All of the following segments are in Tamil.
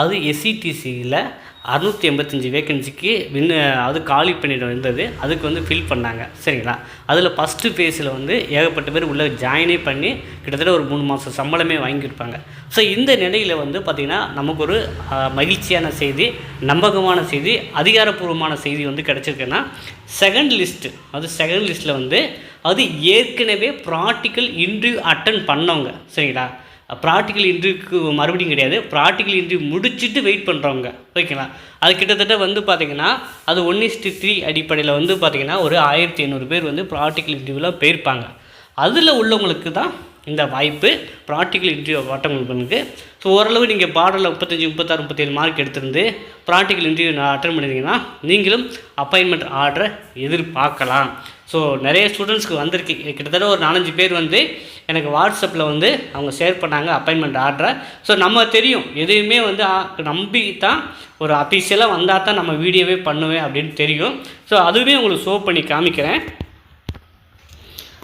அது எஸ்சிடிசியில் அறுநூற்றி எண்பத்தஞ்சு வேக்கன்சிக்கு வின் அது காலி பண்ணிட்டு வந்தது அதுக்கு வந்து ஃபில் பண்ணாங்க. சரிங்களா? அதில் ஃபஸ்ட்டு ஃபேஸில் வந்து ஏகப்பட்ட பேர் உள்ளே ஜாயினே பண்ணி கிட்டத்தட்ட ஒரு மூணு மாதம் சம்பளமே வாங்கியிருப்பாங்க. ஸோ இந்த நிலையில் வந்து பார்த்திங்கன்னா நமக்கு ஒரு மகிழ்ச்சியான செய்தி நம்பகமான செய்தி அதிகாரப்பூர்வமான செய்தி வந்து கிடச்சிருக்குன்னா செகண்ட் லிஸ்ட்டு அது செகண்ட் லிஸ்ட்டில் வந்து அது ஏற்கனவே ப்ராக்டிக்கல் இன்டர்வியூ அட்டன் பண்ணவங்க. சரிங்களா? ப்ராக்டிக்கல் இன்டர்வியூக்கு மறுபடியும் கிடையாது. ப்ராக்டிக்கல் இன்டர்வியூ முடிச்சுட்டு வெயிட் பண்ணுறவங்க ஓகேங்களா அது கிட்டத்தட்ட வந்து பார்த்திங்கன்னா அது ஒன் இஸ்டி த்ரீ அடிப்படையில் வந்து பார்த்திங்கன்னா ஒரு ஆயிரத்தி ஐநூறு பேர் வந்து ப்ராக்டிக்கல் இன்டர்வியூவில் போயிருப்பாங்க. அதில் உள்ளவங்களுக்கு தான் இந்த வாய்ப்பு ப்ராக்டிக்கல் இன்டர்வியூ அட்டன் ஸோ ஓரளவு நீங்கள் பாடலில் முப்பத்தஞ்சு முப்பத்தாறு முப்பத்தேழு மார்க் எடுத்திருந்து ப்ராக்டிக்கல் இன்டர்வியூ அட்டன் பண்ணியிருந்தீங்கன்னா நீங்களும் அப்பாயின்மெண்ட் ஆர்டரை எதிர்பார்க்கலாம். ஸோ நிறைய ஸ்டூடெண்ட்ஸ்க்கு வந்திருக்கு. கிட்டத்தட்ட ஒரு நாலஞ்சு பேர் வந்து எனக்கு வாட்ஸ்அப்பில் வந்து அவங்க ஷேர் பண்ணாங்க அப்பாயின்மெண்ட் ஆர்டரை ஸோ நம்ம தெரியும். எதையுமே வந்து நம்பி தான் ஒரு அஃபீஷியலாக வந்தால் தான் நம்ம வீடியோவே பண்ணுவேன் அப்படின்னு தெரியும். ஸோ அதுவே உங்களுக்கு ஷோ பண்ணி காமிக்கிறேன்.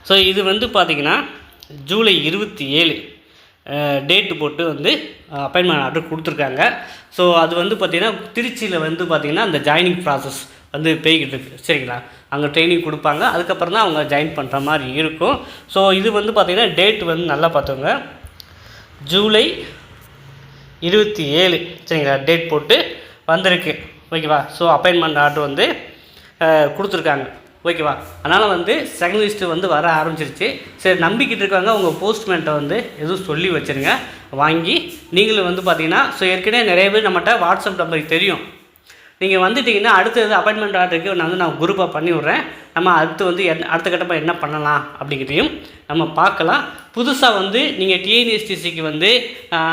ஸோ இது வந்து பார்த்திங்கன்னா ஜூலை இருபத்தி ஏழு. டேட்டு போட்டு வந்து அப்பாயின்மெண்ட் ஆர்டர் கொடுத்துருக்காங்க. ஸோ அது வந்து பார்த்திங்கன்னா திருச்சியில் வந்து பார்த்திங்கன்னா அந்த ஜாயினிங் ப்ராசஸ் வந்து போய்கிட்டு இருக்கு. சரிங்களா? அங்கே ட்ரைனிங் கொடுப்பாங்க. அதுக்கப்புறம் தான் அவங்க ஜாயின் பண்ணுற மாதிரி இருக்கும். ஸோ இது வந்து பார்த்திங்கன்னா டேட் வந்து நல்லா பார்த்தவங்க ஜூலை இருபத்தி ஏழு. சரிங்களா? டேட் போட்டு வந்திருக்கு. ஓகேவா ஸோ அப்பாயின்மெண்ட் ஆர்டர் வந்து கொடுத்துருக்காங்க. ஓகேவா? அதனால் வந்து செகண்ட் லிஸ்ட்டு வந்து வர ஆரம்பிச்சிருச்சு. சரி நம்பிக்கிட்டு இருக்காங்க உங்கள் போஸ்ட்மேன்ட்டை வந்து எதுவும் சொல்லி வச்சுருங்க. வாங்கி நீங்களும் வந்து பார்த்தீங்கன்னா ஸோ ஏற்கனவே நிறைய பேர் நம்மகிட்ட வாட்ஸ்அப் நம்பருக்கு தெரியும். நீங்கள் வந்துட்டீங்கன்னா அடுத்தது அப்பாயின்மெண்ட் ஆர்டருக்கு நான் வந்து நான் குரூப்பாக பண்ணி விட்றேன். நம்ம அடுத்து வந்து என்ன அடுத்த கட்டமாக என்ன பண்ணலாம் அப்படிங்கிறதையும் நம்ம பார்க்கலாம். புதுசாக வந்து நீங்கள் டிஎன்எஸ்டிசிக்கு வந்து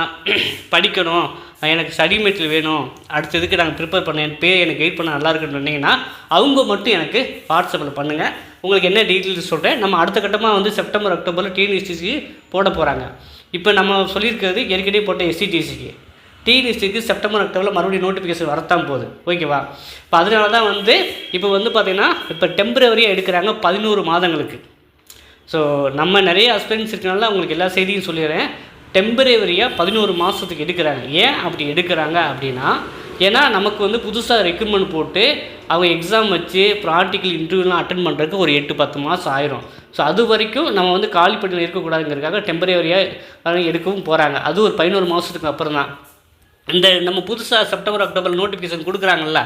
படிக்கணும். எனக்கு ஸ்டடி மெட்டீரியல் வேணும். அடுத்ததுக்கு நாங்கள் ப்ரிப்பேர் பண்ண என் பேர் எனக்கு கைட் பண்ண நல்லா இருக்குன்னு சொன்னீங்கன்னா அவங்க மட்டும் எனக்கு வாட்ஸ்அப்பில் பண்ணுங்கள் உங்களுக்கு என்ன டீட்டெயில்ஸ் சொல்கிறேன் நம்ம அடுத்த கட்டமாக வந்து செப்டம்பர் அக்டோபரில் டிஎன்எஸ்டிசிக்கு போட போகிறாங்க இப்போ நம்ம சொல்லியிருக்கிறது ஏற்கனவே போட்ட எஸ்சிடிசிக்கு டிஎன்எஸ்டிக்கு செப்டம்பர் அக்டோபரில் மறுபடியும் நோட்டிஃபிகேஷன் வரத்தான் போகுது. ஓகேவா இப்போ அதனால தான் வந்து இப்போ வந்து பார்த்திங்கன்னா இப்போ டெம்பரவரியாக எடுக்கிறாங்க பதினோரு மாதங்களுக்கு. ஸோ நம்ம நிறைய அஸ்பென்ஸ் இருக்கனால உங்களுக்கு எல்லா செய்தியும் சொல்லிடுறேன். டெம்பரவரியாக பதினோரு மாதத்துக்கு எடுக்கிறாங்க. ஏன் அப்படி எடுக்கிறாங்க அப்படின்னா ஏன்னா நமக்கு வந்து புதுசாக ரெக்ரூட்மெண்ட் போட்டு அவங்க எக்ஸாம் வச்சு ப்ராக்டிக்கல் இன்டர்வியூலாம் அட்டன் பண்ணுறதுக்கு ஒரு எட்டு பத்து மாதம் ஆயிரும். ஸோ அது வரைக்கும் நம்ம வந்து காலிப்பட்டியில் இருக்கக்கூடாதுங்கிறதுக்காக டெம்பரவரியாக எடுக்கவும் போகிறாங்க அது ஒரு பதினோரு மாதத்துக்கு அப்புறம் தான் இந்த நம்ம புதுசாக செப்டம்பர் அக்டோபர் நோட்டிஃபிகேஷன் கொடுக்குறாங்கல்ல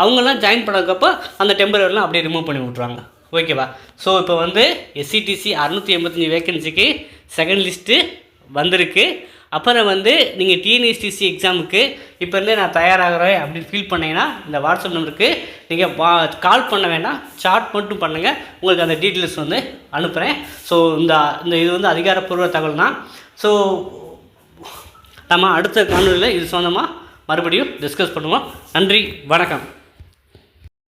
அவங்கெல்லாம் ஜாயின் பண்ணதுக்கப்போ அந்த டெம்பரவரிலாம் அப்படியே ரிமூவ் பண்ணி விட்ருவாங்க ஓகேவா ஸோ இப்போ வந்து எஸ்சிடிசி அறுநூற்றி எண்பத்தஞ்சு வேகன்சிக்கு செகண்ட் லிஸ்ட்டு வந்திருக்கு. அப்புறம் வந்து நீங்கள் டிஎன்எஸ்டிசி எக்ஸாமுக்கு இப்போருந்தே நான் தயாராகிறேன் அப்படின்னு ஃபீல் பண்ணீங்கன்னா இந்த வாட்ஸ்அப் நம்பருக்கு நீங்கள் வா கால் பண்ண வேண்டாம் சாட் மட்டும் பண்ணுங்கள் உங்களுக்கு அந்த டீட்டெயில்ஸ் வந்து அனுப்புகிறேன் ஸோ இந்த இந்த இது வந்து அதிகாரப்பூர்வ தகவல் தான் ஸோ நம்ம அடுத்த காணொலியில் இது சொந்தமாக மறுபடியும் டிஸ்கஸ் பண்ணுவோம். நன்றி. வணக்கம்.